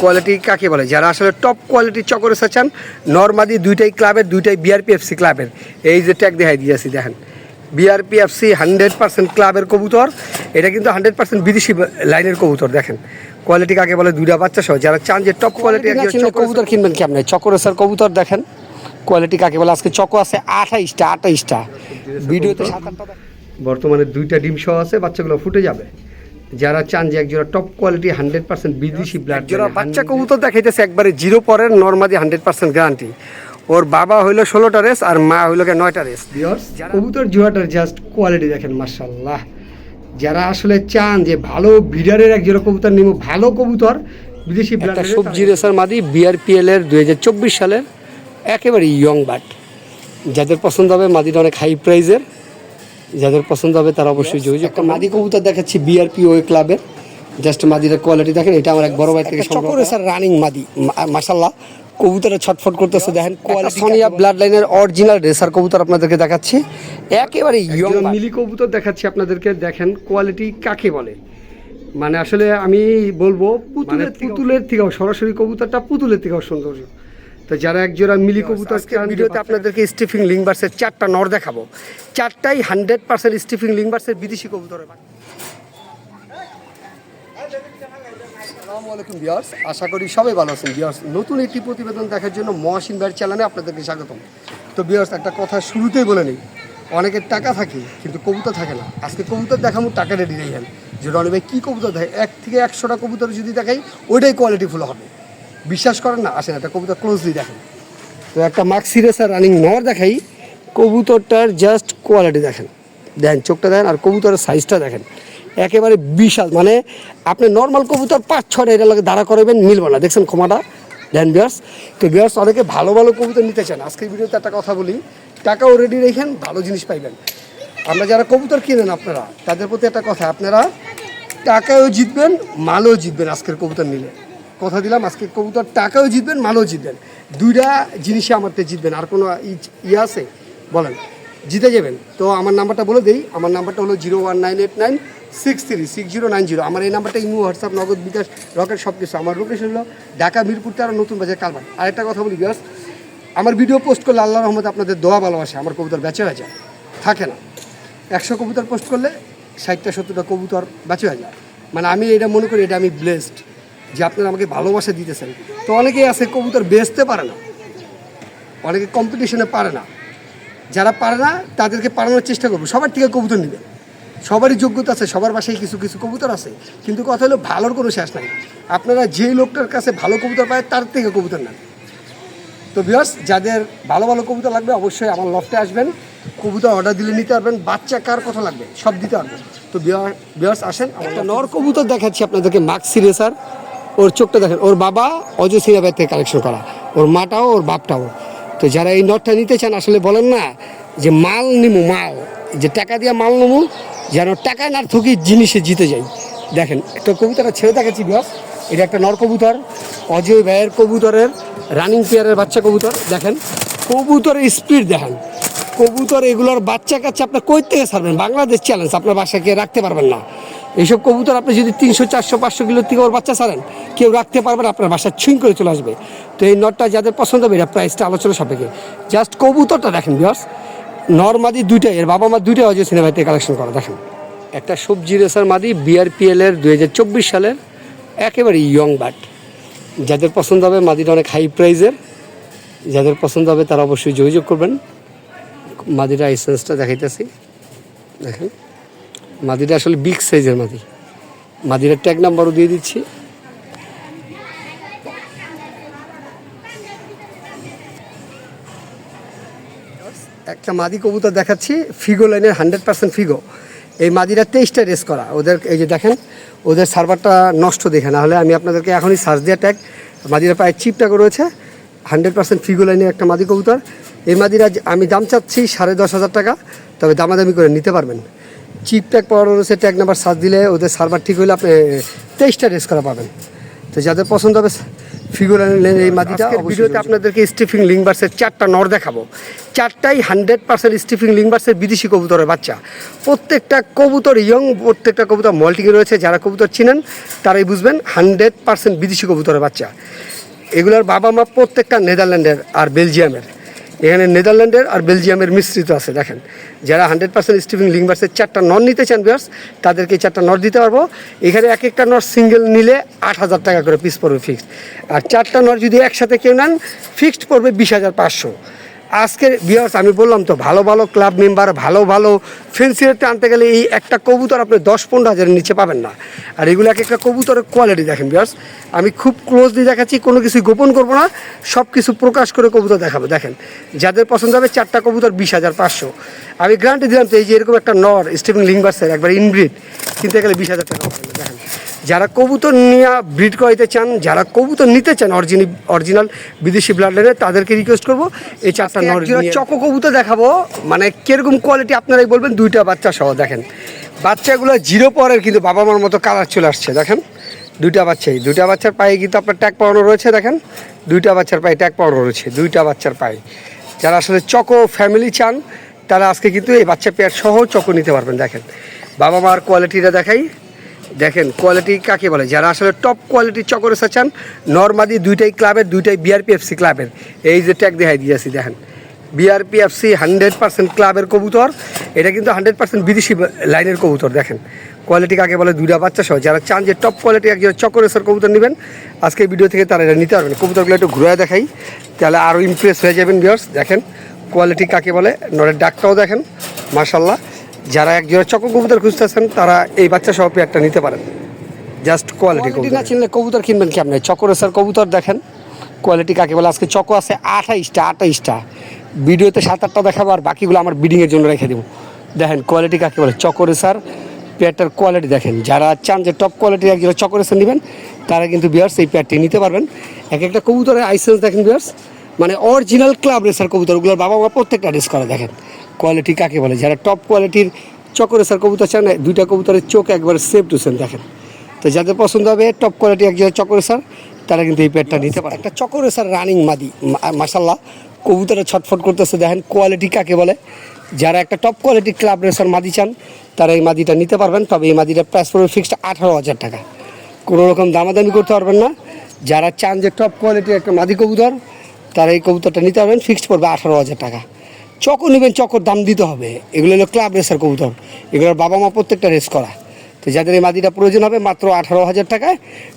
Quality কাকে বলে? যারা আসলে টপ কোয়ালিটির চকরে চান নর্মাদি দুইটাই ক্লাবের দুইটাই বিআরপিএফসি ক্লাবের। এই যে ট্যাগ দেখাই দিয়েছি দেখেন। বিআরপিএফসি হান্ড্রেড পার্সেন্ট ক্লাবের কবুতর এটা কিন্তু হান্ড্রেড পার্সেন্ট বিদেশি লাইনের কবুতর দেখেন। কোয়ালিটি কাকে বলে? দুইটা বাচ্চা সহ যারা চান যে টপ কোয়ালিটি কবুতর কিনবেন কি আপনি চকরেসার কবুতর দেখেন। কোয়ালিটি কাকে বলে? আজকে চকো আছে আঠাইশটা আঠাইশটা। ভিডিওতে সাত আটটা বর্তমানে দুইটা ডিম সহ আছে বাচ্চাগুলো ফুটে যাবে। যারা চান যে একজোড়া টপ কোয়ালিটি হান্ড্রেড পার্সেন্ট বিদেশি ব্লাড জোড়া বাচ্চা কবুতর দেখাইতেছে একবারে জিরো পরের নর্মাদি হান্ড্রেড পার্সেন্ট গ্যারান্টি ওর বাবা হইল ষোলোটা রেস আর মা হইল গিয়ে নয়টা রেস কবুতর জোড়াটার জাস্ট কোয়ালিটি দেখেন মার্শাল্লাহ যারা আসলে চান যে ভালো বিডারের এক জোড়া কবুতর নিব ভালো কবুতর বিদেশি একটা সবজি রেসার মাদি বিআরপিএল এর দুই হাজার চব্বিশ সালের একেবারে ইয়ং বাট যাদের পছন্দ হবে মাদিটা অনেক হাই প্রাইজের যাদের পছন্দ হবে তারা অবশ্যই যোগাযোগ একটা মাদি কবুতর দেখাচ্ছি বিআরপি ওই ক্লাবের জাস্ট মাদির কোয়ালিটি দেখেন এটা আমার এক বড় ভাই থেকে চকরে স্যার রানিং মাদি। মাশাল্লাহ কবুতরে ছটফট করতেছে দেখেন কোয়ালিটি সোনিয়া ব্লাড লাইনের অরিজিনাল রেসার কবুতর আপনাদেরকে দেখাচ্ছি। একেবারে ইয়ং মিলি কবুতর দেখাচ্ছি আপনাদেরকে দেখেন কোয়ালিটি কাকে বলে। মানে আসলে আমি বলব পুতুলের পুতুলের থেকেও সরাসরি কবুতরটা পুতুলের থেকেও সৌন্দর্য তো যারা এক জোড়া মিলি কবুতর ভিডিওতে আপনাদেরকে স্টিফিং লিংবার্সের চারটা নর দেখাবো। চারটাই হান্ড্রেড পার্সেন্ট স্টিফিং লিংবার্সের বিদেশি কবুতরের। আসসালামু আলাইকুম বিয়ার্স আশা করি সবাই ভালো আছেন। বিয়ার্স নতুন একটি প্রতিবেদন দেখার জন্য মহাসিন ভাইয়ের চ্যানেলে আপনাদেরকে স্বাগতম। তো বিয়ার্স একটা কথা শুরুতেই বলে নিই। অনেকের টাকা থাকে কিন্তু কবুতর থাকে না। আজকে কবুতর দেখাবো টাকা রেডি দেখেন যে রনি ভাই কী কবুতর দেখে এক থেকে একশোটা কবুতর যদি দেখাই ওইটাই কোয়ালিটিফুল হবে। বিশ্বাস করেন না? আসেন, একটা কবুতর ক্লোজলি দেখেন। তো একটা মাক্সি রেসার রানিং নর দেখাই। কবুতরটার জাস্ট কোয়ালিটি দেখেন। দেন চোখটা দেখেন আর কবুতরের সাইজটা দেখেন। একেবারে বিশাল। মানে আপনি নর্মাল কবুতর পাঁচ ছটা এটা লাগে দাঁড়া করাবেন মিলবে না। দেখছেন ক্ষমাটা? দেন বিয়ার্স তো বিয়ার্স অনেকে ভালো ভালো কবুতর নিতে চান। আজকের ভিডিওতে একটা কথা বলি। টাকাও রেডি রেখেন, ভালো জিনিস পাইবেন। আমরা যারা কবুতর কিনেন আপনারা, তাদের প্রতি একটা কথা। আপনারা টাকাও জিতবেন, মালও জিতবেন আজকের কবুতর নিলে। কথা দিলাম, আজকে কবুতর টাকাও জিতবেন, মালও জিতবেন। দুইটা জিনিসে আমার তো জিতবেন, আর কোনো ইয়ে আছে? বলেন, জিতে যাবেন। তো আমার নাম্বারটা বলে দিই, আমার নাম্বারটা হলো zero one nine eight nine six three, six zero nine zero. আমার এই নাম্বারটা ইমো, হোয়াটসঅ্যাপ, নগদ, বিকাশ, রকেট সব কিছু আমার লোকেশন হলো ঢাকা, মিরপুর, তেরো, নতুন বাজার কালবান আরেকটা কথা বলি বিয়াস আমার ভিডিও পোস্ট করলে আল্লাহ রহমতে আপনাদের দোয়া, ভালোবাসে, আমার কবুতর বেঁচে হয়ে যায়। থাকে না। একশো কবুতর পোস্ট করলে ষাটটা, সত্তরটা কবুতর বেঁচে হয়ে যায়। মানে আমি এটা মনে করি, এটা আমি ব্লেসড যে আপনারা আমাকে ভালোবাসা দিতেছেন। তো অনেকেই আছে কবুতর বেচতে পারে না। অনেকে কম্পিটিশনে পারে না। যারা পারে না, তাদেরকে পারানোর চেষ্টা করব। সবার থেকে কবুতর নেবে। সবারই যোগ্যতা আছে, সবার বাসায় কিছু কিছু কবুতর আছে। কিন্তু কথা হলো, ভালোর কোনো শেষ নাই। আপনারা যেই লোকটার কাছে ভালো কবুতর পায়, তার থেকে কবুতর নেন। তো বিয়ার্স যাদের ভালো ভালো কবুতর লাগবে, অবশ্যই আমার লফটে আসবেন। কবুতর অর্ডার দিলে নিতে পারবেন। বাচ্চা কার কথা লাগবে, সব দিতে পারবেন। তো বিয়ার্স আসেন একটা নর কবুতর দেখাচ্ছি আপনাদেরকে মাক্সি রেসার ওর চোখটা দেখেন, ওর বাবা অজয় সিরাবাদ থেকে কালেকশন করা, ওর মাটাও, ওর বাপটাও। তো যারা এই নটটা নিতে চান, আসলে বলেন না যে মাল নিমু, মাল, যে টাকা দিয়ে মাল নেব যেন টাকা না থুকি জিনিসে জিতে যাই দেখেন, একটা কবুতরটা ছেড়ে দেখাচ্ছি বিয়ার্স এটা একটা নর কবুতর, অজয় ভাইয়ের কবুতরের রানিং পেয়ারের বাচ্চা কবুতর। দেখেন, কবুতরের স্পিড দেখেন। কবুতর এগুলোর বাচ্চা কাচ্চা আপনার কই থেকে ছাড়বেন? বাংলাদেশ চ্যালেঞ্জ আপনার বাসাকে রাখতে পারবেন না। এইসব কবুতর আপনি যদি তিনশো, চারশো, পাঁচশো কিলোর থেকে ওর বাচ্চা ছাড়েন, কেউ রাখতে পারবেন আপনার বাসায় ছুঁই করে চলে আসবে। তো এই নটটা যাদের পছন্দ হবে এটা প্রাইসটা আলোচনা সাপেক্ষে। জাস্ট কবুতরটা দেখেন বিয়ার্স নর্মাদি দুইটাই, এর বাবা মা দুইটাই অজয় সিনেমাতে কালেকশন করা, দেখেন। একটা সবজি রেসার মাদি বিআরপিএল এর দুই হাজার চব্বিশ সালের, একেবারে ইয়ং বাট যাদের পছন্দ হবে, মাদিটা অনেক হাই প্রাইজের যাদের পছন্দ হবে, তারা অবশ্যই যোগাযোগ করবেন। মাদিটা এসেন্সটা দেখাইতেছি। দেখেন। মাদিটা আসলে বিগ সাইজের মাদি। মাদিটার ট্যাগ নাম্বারও দিয়ে দিচ্ছি। একটা মাদি কবুতর দেখাচ্ছি ফিগো লাইনের হান্ড্রেড পার্সেন্ট ফিগো এই মাদিরা তেইশটা রেস করা। ওদের, এই যে দেখেন, ওদের সার্ভারটা নষ্ট দেখে। না হলে আমি আপনাদেরকে এখনই সার্চ দিয়ে ট্যাগ মাদিরা প্রায় চিপ ট্যাগও রয়েছে। হান্ড্রেড পার্সেন্ট ফিগো লাইনের একটা মাদি কবুতর। এই মাদিরা আমি দাম চাচ্ছি সাড়ে দশ হাজার টাকা তবে দামাদামি করে নিতে পারবেন। চিপ ট্যাগ পাওয়ার রয়েছে ট্যাগ নাম্বার সার্চ দিলে ওদের সার্ভার ঠিক হলে আপনি তেইশটা রেস করা পাবেন। তো যাদের পছন্দ হবে ফিগুর এই মাদিটা ভিডিওতে আপনাদেরকে স্টিফিং লিংবার্সের চারটা নর দেখাবো। চারটাই হান্ড্রেড পার্সেন্ট স্টিফিং লিংবার্সের বিদেশি কবুতরের বাচ্চা। প্রত্যেকটা কবুতর ইয়ং প্রত্যেকটা কবুতর মল্টিংয়ে রয়েছে যারা কবুতর চিনেন তারাই বুঝবেন হান্ড্রেড পার্সেন্ট বিদেশি কবুতরের বাচ্চা। এগুলোর বাবা মা প্রত্যেকটা নেদারল্যান্ডের আর বেলজিয়ামের এখানে নেদারল্যান্ডের আর বেলজিয়ামের মিশ্রিত আছে, দেখেন। যারা হান্ড্রেড পার্সেন্ট স্টিফিং লিংবার্সের চারটা নর নিতে চান বিয়ার্স তাদেরকে চারটা নর দিতে পারব। এখানে এক একটা নর সিঙ্গেল নিলে আট হাজার টাকা করে পিস পড়বে ফিক্সড আর চারটা নর যদি একসাথে কেউ নেন ফিক্সড পড়বে বিশ হাজার পাঁচশো। আজকের বিয়ার্স আমি বললাম তো, ভালো ভালো ক্লাব মেম্বার ভালো ভালো ফেন্সিয়ারতে আনতে গেলে এই একটা কবুতর আপনি দশ পনেরো হাজারের নিচে পাবেন না। আর এগুলো এক একটা কবুতরের কোয়ালিটি দেখেন বিয়ার্স আমি খুব ক্লোজলি দেখাচ্ছি, কোনো কিছু গোপন করব না সব কিছু প্রকাশ করে কবুতর দেখাবো। দেখেন, যাদের পছন্দ হবে চারটা কবুতর বিশ হাজার পাঁচশো। আমি গ্যারান্টি দিলাম তো, এই যে এরকম একটা নর স্টিফেন লিংবার্সের একবার ইনব্রিড কিনতে গেলে বিশ হাজার টাকা দেখেন যারা কবুতর নিয়ে ব্রিড করাইতে চান যারা কবুতর নিতে চান অরিজিনাল অরিজিনাল বিদেশি ব্লাড লাইনে তাদেরকে রিকোয়েস্ট করব। এই চারটা চকো কবুতর দেখাবো। মানে কীরকম কোয়ালিটি আপনারাই বলবেন দুইটা বাচ্চা সহ দেখেন। বাচ্চাগুলো জিরো পরের কিন্তু বাবা মার মতো কালার চলে আসছে দেখেন। দুইটা বাচ্চাই দুইটা বাচ্চার পায়ে কিন্তু আপনার ট্যাগ পাওয়ানো রয়েছে দেখেন। দুইটা বাচ্চার পায়ে ট্যাগ পাওয়ানো রয়েছে দুইটা বাচ্চার পায়ে। যারা আসলে চকো ফ্যামিলি চান তারা আজকে কিন্তু এই বাচ্চা পেয়ার সহ চকো নিতে পারবেন দেখেন। বাবা মার কোয়ালিটিটা দেখাই। দেখেন কোয়ালিটি কাকে বলে? যারা আসলে টপ কোয়ালিটির চকরে চান, নর্মাদি দুইটাই ক্লাবের, দুইটাই বিআরপিএফসি ক্লাবের। এই যে ট্যাগ দেখাই দিয়েছি, দেখেন। বিআরপিএফসি হান্ড্রেড পার্সেন্ট ক্লাবের কবুতর, এটা কিন্তু হান্ড্রেড পার্সেন্ট বিদেশি লাইনের কবুতর, দেখেন। কোয়ালিটি কাকে বলে? দুইটা বাচ্চা সহ। যারা চান যে টপ কোয়ালিটি একজন চকরেশ্বর কবুতর নেবেন, আজকে ভিডিও থেকে তারা এটা নিতে পারবেন। কবুতরগুলো একটু ঘুরে দেখাই, তাহলে আরও ইমপ্রেস হয়ে যাবেন বিয়ার্স দেখেন কোয়ালিটি কাকে বলে? নরের ডাকটাও দেখেন মার্শাল্লাহ যারা এক জোড়া চকো কবুতর খুঁজতেছেন তারা এই বাচ্চা সহ পেয়ারটা নিতে পারেন। জাস্ট কোয়ালিটি কবুতর। না চিনলে কবুতর কিনবেন কি আপনি চকরেশ্বর কবুতর দেখেন কোয়ালিটি কাকে বলে? আজকে চকো আছে আঠাইশটা আঠাইশটা। ভিডিওতে সাত আটটা দেখাবো আর বাকিগুলো আমার বিডিংয়ের জন্য রেখে দেবো। দেখেন কোয়ালিটি কাকে বলে? চকরেসার পেয়ারটার কোয়ালিটি দেখেন। যারা চান যে টপ কোয়ালিটির একজন চকরেসার নেবেন তারা কিন্তু বিয়ার্স এই পেয়ারটি নিতে পারবেন। এক একটা কবুতরের আইসেন্স দেখেন বিয়ার্স মানে অরিজিনাল ক্লাব রেসার কবুতর ওগুলোর বাবা মা প্রত্যেকটা রেস করে দেখেন। কোয়ালিটি কাকে বলে? যারা টপ কোয়ালিটির চকরেসার কবুতর চান দুইটা কবুতরের চোখ একবার সেফ টু সেম দেখেন। তো যাদের পছন্দ হবে টপ কোয়ালিটি একজন চকরেসার, তারা কিন্তু এই পেয়ারটা নিতে পারে। একটা চকরেসার রানিং মাদি মাসাল্লাহ কবুতরে ছটফট করতেছে, দেখেন কোয়ালিটি কাকে বলে। যারা একটা টপ কোয়ালিটি ক্লাব রেসার মাদি চান, তারা এই মাদিটা নিতে পারবেন। তবে এই মাদিটা প্রাইস পড়বে ফিক্সড আঠারো হাজার টাকা। কোনো রকম দামাদামি করতে পারবেন না। যারা চান যে টপ কোয়ালিটির একটা মাদি কবুতর, তারা এই কবুতরটা নিতে পারবেন। ফিক্সড পড়বে আঠারো হাজার টাকা। চকো নেবেন, চকোর দাম দিতে হবে। এগুলো হলো ক্লাব রেসার কবুতর। এগুলোর বাবা মা প্রত্যেকটা রেস করা। তো যাদের এই মাদিটা প্রয়োজন হবে মাত্র আঠারো হাজার টাকায়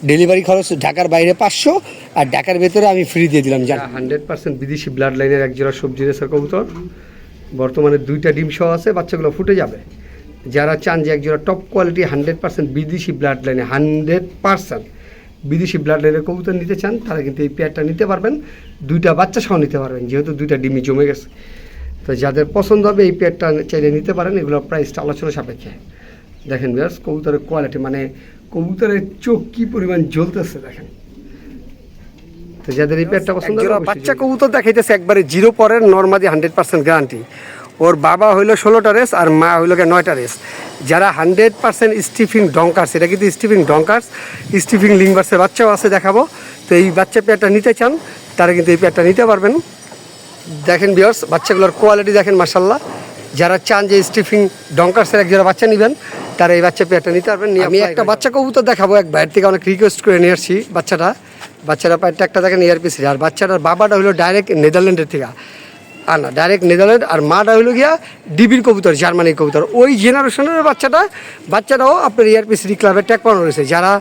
ডেলিভারি খরচ ঢাকার বাইরে পাঁচশো, আর ঢাকার ভেতরে আমি ফ্রি দিয়ে দিলাম, জান। হান্ড্রেড পার্সেন্ট বিদেশি ব্লাড লাইনের একজোড়া সবজি রেসার কবুতর। বর্তমানে দুইটা ডিম সহ আছে, বাচ্চাগুলো ফুটে যাবে। যারা চান যে একজোড়া টপ কোয়ালিটি হান্ড্রেড পার্সেন্ট বিদেশি ব্লাড লাইনে হান্ড্রেড পার্সেন্ট বিদেশি ব্লাড লাইনের কবুতর নিতে চান, তারা কিন্তু এই পেয়ারটা নিতে পারবেন। দুইটা বাচ্চা সহ নিতে পারবেন, যেহেতু দুইটা ডিমই জমে গেছে। তো যাদের পছন্দ হবে এই পেয়ারটা চাইলে নিতে পারেন এগুলোর প্রাইসটা আলোচনা সাপেক্ষে। দেখেন বিয়ার্স কবুতরের কোয়ালিটি মানে কবুতরের চোখ কি পরিমাণ জ্বলতেছে দেখেন। তো যাদের এই পেয়ারটা পছন্দ হবে বাচ্চা কবুতর দেখাইতেছে একবারে জিরো পরের নর্মাদি হান্ড্রেড পার্সেন্ট গ্যারান্টি ওর বাবা হইল ষোলোটা রেস আর মা হইল গিয়ে নয়টা রেস যারা হান্ড্রেড পার্সেন্ট স্টিফিং ডঙ্কার্স এটা কিন্তু স্টিফিং ডঙ্কার্স স্টিফিং লিংবার্সের বাচ্চাও আছে দেখাবো। তো এই বাচ্চা পেয়ারটা নিতে চান তারা কিন্তু এই পেয়ারটা নিতে পারবেন। দেখেন বিয়ার্স বাচ্চাগুলোর কোয়ালিটি দেখেন মাসাল্লাহ যারা চান যে স্টিফিং ডঙ্কার্সের এক যারা বাচ্চা নেবেন তারা এই বাচ্চা পেয়ারটা নিতে পারবেন আমি একটা বাচ্চা কবুতর দেখাবো এক বাইরে থেকে অনেক রিকোয়েস্ট করে নিয়ে আসছি বাচ্চাটা। বাচ্চারা পায়েরটা একটা দেখেন এয়ারপিসি আর বাচ্চাটার বাবাটা হলো ডাইরেক্ট নেদারল্যান্ডের থেকে। আর না ডাইরেক্ট নেদারল্যান্ড আর মাটা হলো গিয়া ডিবির কবুতর জার্মানির কবুতর। ওই জেনারেশনের বাচ্চাটা বাচ্চাটাও আপনার এয়ারপিসি ক্লাবের ট্যাগ পানো রয়েছে। যারা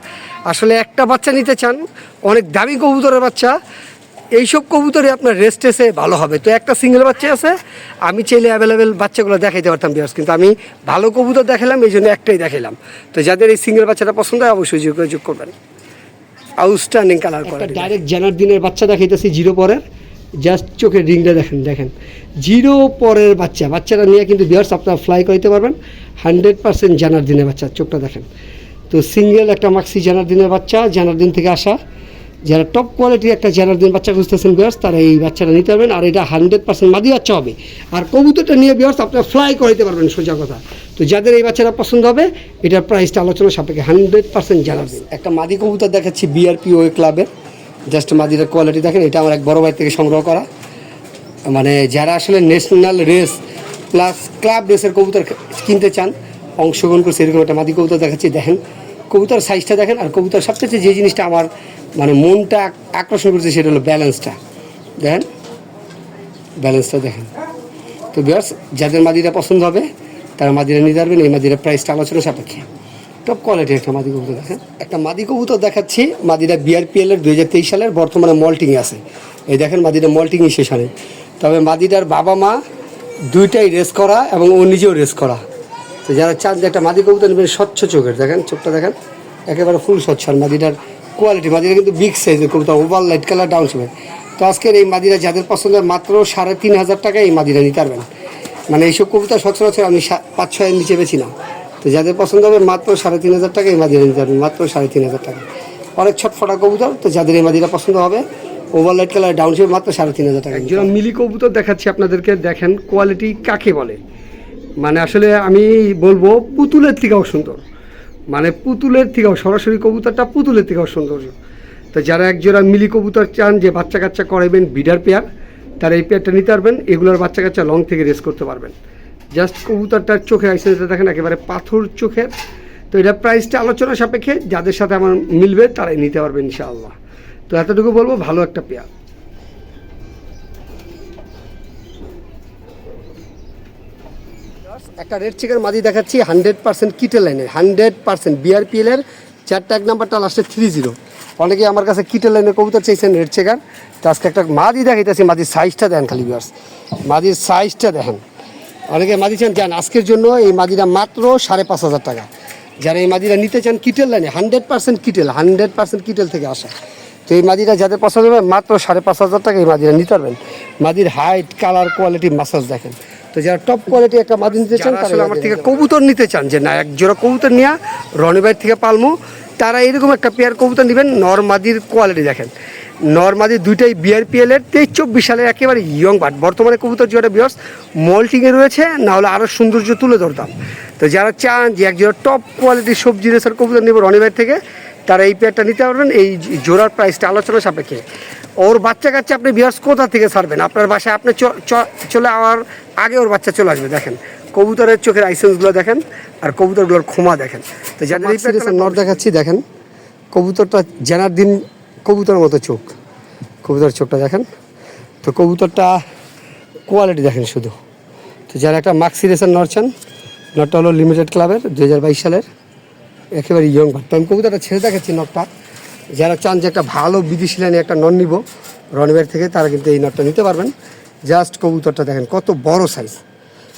আসলে একটা বাচ্চা নিতে চান অনেক দামি কবুতরের বাচ্চা এইসব কবুতরে আপনার রেস্ট এসে ভালো হবে। তো একটা সিঙ্গেল বাচ্চা আছে আমি চাইলে অ্যাভেলেবেল বাচ্চাগুলো দেখাইতে পারতাম বিয়ার্স কিন্তু আমি ভালো কবুতর দেখালাম এই জন্য একটাই দেখাইলাম। তো যাদের এই সিঙ্গেল বাচ্চাটা পছন্দ হয় অবশ্যই যোগাযোগ করবেন। আউটস্ট্যান্ডিং কালার করে ডাইরেক্ট জানার দিনের বাচ্চা দেখাইতেছি জিরো পরের। জাস্ট চোখের রিংটা দেখেন দেখেন। জিরো পরের বাচ্চা বাচ্চাটা নিয়ে কিন্তু বিয়ার্স আপনারা ফ্লাই করতে পারবেন। হান্ড্রেড পার্সেন্ট জানার দিনের বাচ্চা চোখটা দেখেন। তো সিঙ্গেল একটা মাক্সি জানার দিনের বাচ্চা জানার দিন থেকে আসা। যারা টপ কোয়ালিটির একটা জানার দিন বাচ্চা খুঁজতেছেন বিয়ার্স তারা এই বাচ্চাটা নিতে পারবেন আর এটা হান্ড্রেড পার্সেন্ট মাদি বাচ্চা হবে। আর কবুতরটা নিয়ে বিয়ার্স আপনারা ফ্লাই করাইতে পারবেন, সোজা কথা। তো যাদের এই বাচ্চাটা পছন্দ হবে, এটার প্রাইসটা আলোচনা সাপেক্ষে হান্ড্রেড পার্সেন্ট জানার দিন একটা মাদি কবুতর দেখাচ্ছি ওয়ে ক্লাবের জাস্ট মাদিটার কোয়ালিটি দেখেন, এটা আমার এক বড় ভাই থেকে সংগ্রহ করা। মানে যারা আসলে ন্যাশনাল রেস প্লাস ক্লাব রেসের কবুতর কিনতে চান, অংশগ্রহণ করছে, এরকম একটা মাদি কবুতর দেখাচ্ছি, দেখেন। কবুতর সাইজটা দেখেন, আর কবুতর সবচেয়ে যে জিনিসটা আমার মানে মনটা আকর্ষণ করছে সেটা হলো ব্যালেন্সটা দেখেন ব্যালেন্সটা দেখেন। তো বিয়ার্স যাদের মাদিরা পছন্দ হবে, তারা মাদিরা নিয়ে পারবেন এই মাদিরা প্রাইসটা আলোচনা সাপেক্ষে। টপ কোয়ালিটির একটা মাদি কবুতর, দেখেন। একটা মাদি কবুতর দেখাচ্ছি, মাদিরা বিআরপিএল এর দুই হাজার তেইশ সালের বর্তমানে মল্টিংয়ে আছে। এই দেখেন মাদিরা মল্টিংই শেষ হয় তবে মাদিটার বাবা মা দুইটাই রেস করা এবং ও নিজেও রেস করা। তো যারা চান যে একটা মাদি কবুতর নেবেন স্বচ্ছ চোখের দেখেন চোখটা দেখেন একেবারে ফুল স্বচ্ছ। আর মাদিটার কোয়ালিটি মাদিরা কিন্তু বিগ সাইজের কবুতর ওভার লাইট কালার ডাউন শেপের তো আজকের এই মাদিরা যাদের পছন্দ মাত্র সাড়ে তিন হাজার টাকায় এই মাদিরা নিতে পারবেন। মানে এইসব কবুতর সচরাচর আমি পাঁচ ছয়ের নিচে বেছি না। তো যাদের পছন্দ হবে মাত্র সাড়ে তিন হাজার টাকা এই মাদিরা নিতে পারবেন মাত্র সাড়ে তিন হাজার টাকা অনেক ছটফটা কবুতর তো যাদের এই মাদিরা পছন্দ হবে ওভার লাইট কালার ডাউন মাত্র সাড়ে তিন হাজার টাকা একজন মিলি কবুতর দেখাচ্ছি আপনাদেরকে দেখেন কোয়ালিটি কাকে বলে। মানে আসলে আমি বলব পুতুলের থেকেও সুন্দর। মানে পুতুলের থেকেও, সরাসরি কবুতরটা পুতুলের থেকেও সুন্দর। তো যারা একজোড়া মিলি কবুতর চান, যে বাচ্চা কাচ্চা করাবেন বিডার পেয়ার তারা এই পেয়ারটা নিতে পারবেন, এগুলোর বাচ্চা কাচ্চা লং থেকে রেস করতে পারবেন। জাস্ট কবুতরটার চোখে আইসেন্সটা দেখেন, একেবারে পাথর চোখের। তো এটা প্রাইসটা আলোচনা সাপেক্ষে, যাদের সাথে আমার মিলবে, তারাই নিতে পারবে ইনশাআল্লাহ। তো এতটুকু বলব, ভালো একটা পেয়ার একটা রেড চিকেন মাদি দেখাচ্ছি হান্ড্রেড পার্সেন্ট কিটে লাইনের হান্ড্রেড পার্সেন্ট বিআরপিএল এর চারটা এক নাম্বারটা লাস্টে থ্রি জিরো অনেকে আমার কাছে কিটে লাইনের কবুতর চাইছেন রেড চেকার তো আজকে একটা মাদি দেখাইতেছি, মাদির সাইজটা দেখেন খালি বিয়ার্স মাদির সাইজটা দেখেন। অনেকে মাদি চান যান আজকের জন্য এই মাদিটা মাত্র সাড়ে পাঁচ হাজার টাকা। যারা এই মাদিরা নিতে চান কিটেল লাইনে hundred percent Kittel hundred percent Kittel থেকে আসা। তো এই মাদিরা যাদের পছন্দ হবে, মাত্র সাড়ে পাঁচ হাজার টাকা এই মাদিরা নিতে পারবেন। মাদির হাইট কালার কোয়ালিটি মাসাজ দেখেন। তো যারা টপ কোয়ালিটি একটা মাদি নিতে চান আসলে আমার থেকে কবুতর নিতে চান যে না এক জোড়া কবুতর নিয়ে রনিবাই থেকে পালমু তারা এরকম একটা পেয়ার কবুতর নেবেন নরমাদির কোয়ালিটি দেখেন। নর্মাদি দুইটাই বিআরপিএল এর তেইশ চব্বিশ সালের একেবারে ইয়ং বাট বর্তমানে কবুতর জোড়া বিয়স মল্টিংয়ে রয়েছে না হলে আরও সৌন্দর্য তুলে ধরতাম। তো যারা চান যে এক জোড়া টপ কোয়ালিটির সবজি রেসার কবুতর নেব রনিবাই থেকে তারা এই পেয়ারটা নিতে পারবেন এই জোড়ার প্রাইসটা আলোচনা সাপেক্ষে। ওর বাচ্চা কাচ্চা আপনি বিয়ার্স কোথা থেকে ছাড়বেন? আপনার বাসায় আপনি চলে আওয়ার আগে ওর বাচ্চা চলে আসবে দেখেন। কবুতরের চোখের আইসেন্সগুলো দেখেন আর কবুতরগুলোর ক্ষমা দেখেন। তো যাদের এই নর দেখাচ্ছি দেখেন। কবুতরটা জানার দিন কবুতরের মতো চোখ। কবুতরের চোখটা দেখেন। তো কবুতরটা কোয়ালিটি দেখেন শুধু। তো যারা একটা মাক্সি রেসার নর চান নটটা হলো লিমিটেড ক্লাবের দু হাজার বাইশ সালের। একেবারে ইয়ং ভাট তো আমি কবুতরটা ছেড়ে দেখাচ্ছি নটটা যারা চান যে একটা ভালো বিদেশি লাইনে একটা নন নিব রনবের থেকে তারা কিন্তু এই নটটা নিতে পারবেন। জাস্ট কবুতরটা দেখেন কত বড় সাইজ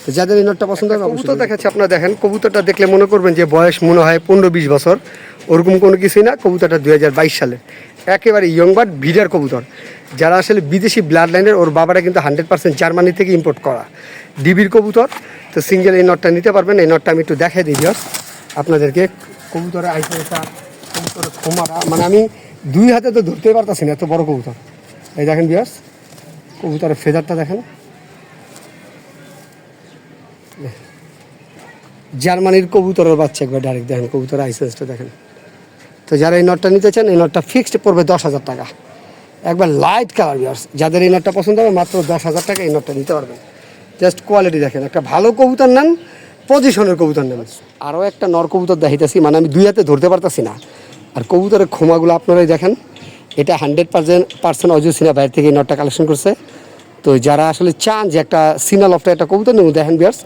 তো যাদের এই নটটা পছন্দ হবে কবুতর দেখাচ্ছে আপনারা দেখেন কবুতরটা দেখলে মনে করবেন যে বয়স মনে হয় পনেরো বিশ বছর। ওরকম কোনো কিছুই না কবুতরটা দুই হাজার বাইশ সালে একেবারে ইয়ং বাট ভিডার কবুতর। যারা আসলে বিদেশি ব্লাড লাইনের ওর বাবারা কিন্তু হান্ড্রেড পার্সেন্ট জার্মানি থেকে ইম্পোর্ট করা। ডিবির কবুতর। তো সিঙ্গেল এই নটটা নিতে পারবেন। এই নটটা আমি একটু দেখাই দিই আপনাদেরকে কবুতরের আইসা কবুতরের খোমারা মানে আমি দুই হাতে তো ধরতেই পারতাছি না, এত বড় কবুতর। এই দেখেন বিয়াস কবুতরের ফেদারটা দেখেন। জার্মানির কবুতরের বাচ্চা একবার ডাইরেক্ট দেখেন, কবুতরের আইসেন্সটা দেখেন। তো যারা এই নটটা নিতে চান, এই নটটা ফিক্সড পড়বে দশ হাজার টাকা। একবার লাইট কালার বিয়ার্স যাদের এই নটটা পছন্দ হবে, মাত্র দশ হাজার টাকা এই নটটা নিতে পারবেন। জাস্ট কোয়ালিটি দেখেন, একটা ভালো কবুতর নেন পজিশনের কবুতর নেন। আরও একটা নর কবুতর দেখাইতেছি মানে আমি দুই হাতে ধরতে পারতাছি না। আর কবুতরের খোমাগুলো আপনারাই দেখেন। এটা hundred percent percent Ajay Sina বাইরে থেকে নটটা কালেকশন করছে। তো যারা আসলে চান যে একটা সিনাল অফটা একটা কবুতর নেব, দেখেন বিয়ার্স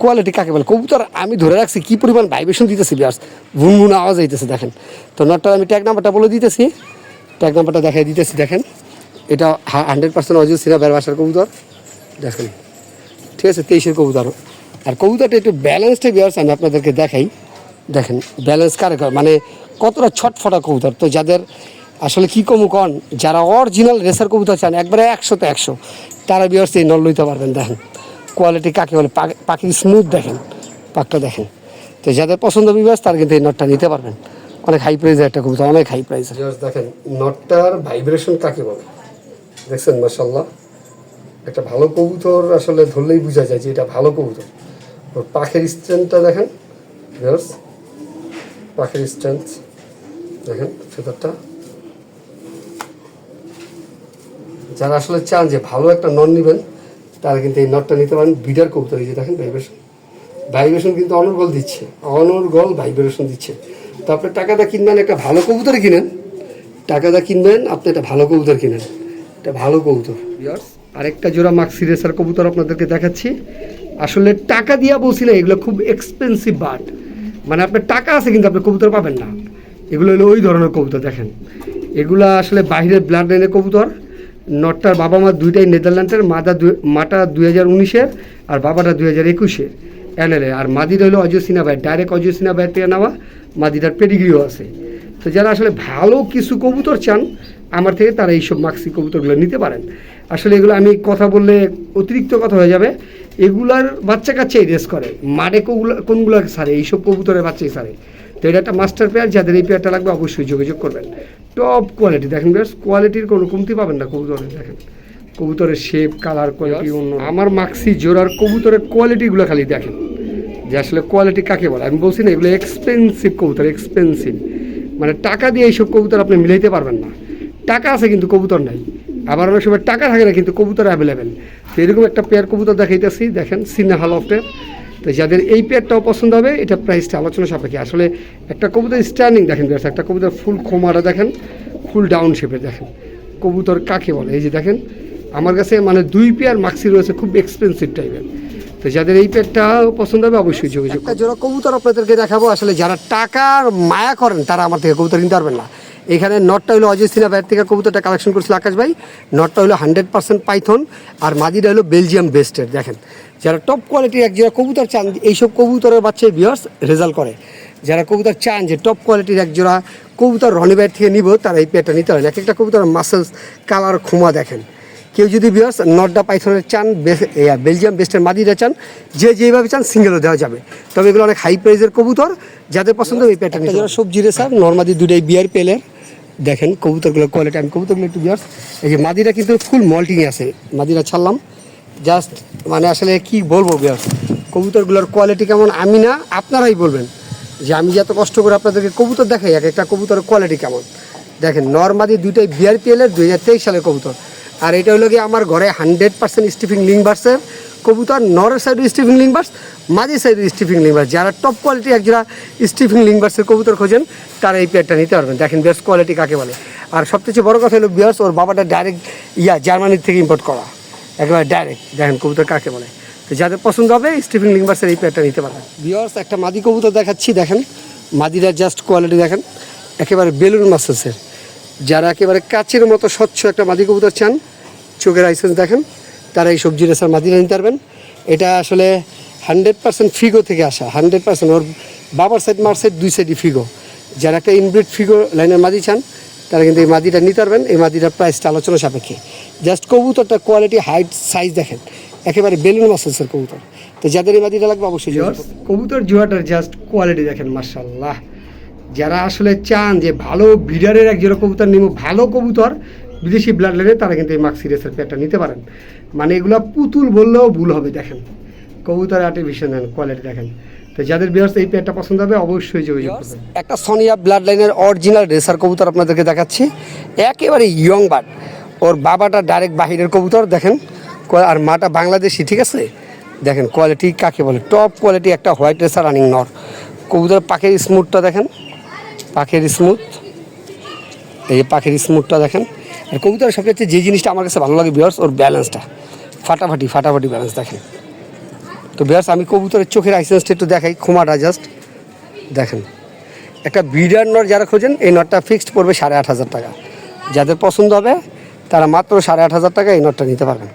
কোয়ালিটি কাকে বলে? কবুতর আমি ধরে রাখছি, কী পরিমাণ ভাইব্রেশন দিতেছি বিয়ার্স ভুন ভুন আওয়াজ হইতেছে দেখেন। তো নটটা আমি ট্যাগ নাম্বারটা বলে দিতেছি। ট্যাগ নাম্বারটা দেখাই দিতেছি, দেখেন। এটা হান্ড্রেড পার্সেন্ট অজয় সিনা বাইরে বাসার কবুতর। দেখেন। ঠিক আছে, তেইশের কবুতর। আর কবুতরটা একটু ব্যালেন্সটা বিয়ার্স আমি আপনাদেরকে দেখাই। দেখেন ব্যালেন্স কারে মানে কতটা ছটফটা কবুতর? তো যাদের আসলে কি কমু কন, যারা অরিজিনাল রেসার কবুতর চান, একবারে একশোতে একশো। তারা বিয়ার্স এই নল লইতে পারবেন, দেখেন। কোয়ালিটি কাকে বলে? পাখি- স্মুথ দেখেন, পাকটা দেখেন। তো যাদের পছন্দ বিবাস তারা কিন্তু এই নটটা নিতে পারবেন। অনেক হাই প্রাইজের একটা কবুতর, অনেক হাই প্রাইস দেখেন, নটটার ভাইব্রেশন কাকে বলে? দেখছেন মাসাল্লাহ একটা ভালো কবুতর আসলে ধরলেই বোঝা যায় যে এটা ভালো কবুতর। ওর পাখের স্ট্রেংথটা দেখেন ভিউয়ার্স পাখের স্ট্রেংথ দেখেন ফেদারটা যারা আসলে চান যে ভালো একটা নন নেবেন তারা কিন্তু এই নটটা নিতে পারেন বিডার কবুতর এই যে দেখেন ভাইব্রেশন ভাইব্রেশন কিন্তু অনর্গল দিচ্ছে অনর্গল ভাইব্রেশন দিচ্ছে। তো আপনি টাকাটা কিনবেন একটা ভালো কবুতর কিনেন টাকাটা কিনবেন আপনি একটা ভালো কবুতর কিনেন। একটা ভালো কবুতর। আরেকটা জোড়া মাক্সি রেসার কবুতর আপনাদেরকে দেখাচ্ছি। আসলে টাকা দিয়া বলছি না এগুলো খুব এক্সপেন্সিভ বার্ড মানে আপনার টাকা আছে কিন্তু আপনি কবুতর পাবেন না। এগুলো হলো ওই ধরনের কবুতর, দেখেন। এগুলা আসলে বাইরের ব্লাড লাইনের কবুতর। নটটার বাবা মা দুইটাই নেদারল্যান্ডের, মাদা মাটা দুই হাজার উনিশের আর বাবাটা দুই হাজার একুশের এনএলএ আর মাদিটা হলো অজসিনা ভাই ডাইরেক্ট অজসিনা ভাই থেকে নেওয়া। মাদিটার পেডিগ্রিও আছে। তো যারা আসলে ভালো কিছু কবুতর চান, আমার থেকে তারা এইসব মাক্সি কবুতরগুলো নিতে পারেন। আসলে এগুলো আমি কথা বললে অতিরিক্ত কথা হয়ে যাবে। এগুলার বাচ্চা কাচ্চাই রেস করে। মাঠে কোগুলো কোনগুলো সারে? এইসব কবুতরের বাচ্চাই সারে। তো এটা একটা মাস্টার পেয়ার যাদের এই পেয়ারটা লাগবে অবশ্যই যোগাযোগ করবেন। টপ কোয়ালিটি দেখেন বেশ কোয়ালিটির কোনো কমতি পাবেন না কবুতরের দেখেন। কবুতরের শেপ কালার কোয়ালিটি অন্য আমার মাক্সি জোড়ার কবুতরের কোয়ালিটিগুলো খালি দেখেন। যে আসলে কোয়ালিটি কাকে বলে? আমি বলছি না এগুলো এক্সপেন্সিভ কবুতর এক্সপেন্সিভ মানে টাকা দিয়ে এইসব কবুতর আপনি মিলাইতে পারবেন না। টাকা আছে কিন্তু কবুতর নাই। আবার অনেক সময় টাকা থাকে না কিন্তু কবুতর অ্যাভেলেবেল তো এরকম একটা পেয়ার কবুতর দেখাইতেছি দেখেন সিনে হাল অফটের তো যাদের এই পেয়ারটাও পছন্দ হবে এটা প্রাইসটা আলোচনা সাপেক্ষে। আসলে একটা কবুতর স্ট্যান্ডিং দেখেন একটা কবুতর ফুল খোমাটা দেখেন ফুল ডাউন শেপে দেখেন। কবুতর কাকে বলে? এই যে দেখেন আমার কাছে মানে দুই পেয়ার মাক্সি রয়েছে খুব এক্সপেন্সিভ টাইপের তো যাদের এই পেয়ারটা পছন্দ হবে অবশ্যই যোগাযোগ জোড়া কবুতর আপনাদেরকে দেখাবো। আসলে যারা টাকার মায়া করেন তারা আমার থেকে কবুতর কিনতে পারবেন না। এখানে নটটা হলো অজয় সিনা ব্যাট থেকে কবুতরটা কালেকশন করছিল আকাশ ভাই। নটটা হলো হান্ড্রেড পার্সেন্ট পাইথন আর মাদিটা হলো বেলজিয়াম বেস্টের দেখেন। যারা টপ কোয়ালিটির এক জোড়া কবুতর চান এইসব কবুতরের বাচ্চায় বিয়ার্স রেজাল্ট করে। যারা কবুতর চান যে টপ কোয়ালিটির এক জোড়া কবুতর রনি ব্যাট থেকে নিব তারা এই পেয়ারটা নিতে পারেন। এক একটা কবুতর মাসেলস কালার খুমা দেখেন। কেউ যদি বিয়ার্স নটডা পাইথনের চান বেলজিয়াম বেস্টের মাদিরা চান যে যেভাবে চান সিঙ্গেলও দেওয়া যাবে। তবে এগুলো অনেক হাই প্রাইজের কবুতর যাদের পছন্দ এই প্যাটার্ন যারা সবজি রেসার নর্মাদি দুটাই বিয়ার পেলের দেখেন কবুতরগুলো কোয়ালিটি আমি কবুতরগুলো একটু বিয়ার্স এই যে মাদিরা কিন্তু ফুল মল্টিং আছে। মাদিরা ছাড়লাম। জাস্ট মানে আসলে কি বলব বিয়ার্স কবুতরগুলোর কোয়ালিটি কেমন আমি না, আপনারাই বলবেন। যে আমি যে এত কষ্ট করে আপনাদেরকে কবুতর দেখাই, এক একটা কবুতরের কোয়ালিটি কেমন। দেখেন নর্মাদি দুইটাই বিয়ার পিএলের দুই হাজার তেইশ সালের কবুতর। আর এটা হলো গিয়ে আমার ঘরে হান্ড্রেড পার্সেন্ট স্টিফিং লিংবার্সের কবুতর নরের সাইডে স্টিফিং লিংবার্স মাঝি সাইডে স্টিফিং লিংবার্স যারা টপ কোয়ালিটি এক যারা স্টিফিং লিংবার্সের কবুতর খোঁজেন, তারা এই পেয়ারটা নিতে পারবেন। দেখেন বেস্ট কোয়ালিটি কাকে বলে। আর সবচেয়ে বড় কথা হলো বিয়ার্স ওর বাবাটা ডাইরেক্ট ইয়া জার্মানির থেকে ইম্পোর্ট করা। একেবারে ডাইরেক্ট দেখেন কবুতর কাকে বলে। তো যাদের পছন্দ হবে স্টিফিং লিংবার্সের এই পেয়ারটা নিতে পারবেন। বিয়ার্স একটা মাদি কবুতর দেখাচ্ছি, দেখেন। মাদিরা জাস্ট কোয়ালিটি দেখেন। একেবারে বেলুন মাসেসের যারা একেবারে কাচের মতো স্বচ্ছ একটা মাদি কবুতর চান, চোখের আইসেন্স দেখেন। তারা এই সবজি রেসার মাদিরা নিতে পারবেন। এটা আসলে হান্ড্রেড পার্সেন্ট ফিগো থেকে আসা। হান্ড্রেড পার্সেন্ট ওর বাবার সাইড মার সাইড দুই সাইডই ফিগো। যারা একটা ইনব্রিড ফিগো লাইনের মাদি চান তারা কিন্তু এই মাদিটা নিতে পারবেন। এই মাদিটার প্রাইসটা আলোচনা সাপেক্ষে। জাস্ট কবুতরটা কোয়ালিটি হাইট সাইজ দেখেন। একেবারে বেলুন মাসেলসের কবুতর। তো যাদের এই মাদিটা লাগবে অবশ্যই কবুতর জুয়াটার জাস্ট কোয়ালিটি দেখেন মার্শাল্লাহ যারা আসলে চান যে ভালো ব্রিডারের এক জোড়া কবুতর নিব ভালো কবুতর বিদেশি ব্লাড লাইনে তারা কিন্তু এই মার্ক সিরিয়াসের পেয়ারটা নিতে পারেন। মানে এগুলো পুতুল বললেও ভুল হবে দেখেন। কবুতর আর্টিফিশিয়াল দেন কোয়ালিটি দেখেন। তো যাদের বিয়ার্স এই পেয়ারটা পছন্দ হবে অবশ্যই যোগাযোগ করবেন। একটা সোনিয়া ব্লাড লাইনের অরিজিনাল রেসার কবুতর আপনাদেরকে দেখাচ্ছি। একেবারে ইয়ং বার্ড ওর বাবাটা ডাইরেক্ট বাহিরের কবুতর দেখেন। আর মাটা বাংলাদেশি ঠিক আছে? দেখেন কোয়ালিটি কাকে বলে? টপ কোয়ালিটি একটা হোয়াইট রেসার রানিং নর কবুতর পাখের স্মুথটা দেখেন। পাখের স্মুথ এই পাখির স্মুথটা দেখেন। আর কবুতরের সবচেয়ে যে জিনিসটা আমার কাছে ভালো লাগে বিয়ার্স ওর ব্যালেন্সটা ফাটাফাটি ফাটাফাটি ব্যালেন্স দেখেন। তো বিয়ার্স আমি কবুতরের চোখের আইসেন্সটা একটু দেখাই, খুমাটা জাস্ট দেখেন। একটা বিডার নট যারা খোঁজেন, এই নটটা ফিক্সড পড়বে সাড়ে আট হাজার টাকা। যাদের পছন্দ হবে, তারা মাত্র সাড়ে আট হাজার টাকা এই নটটা নিতে পারবেন।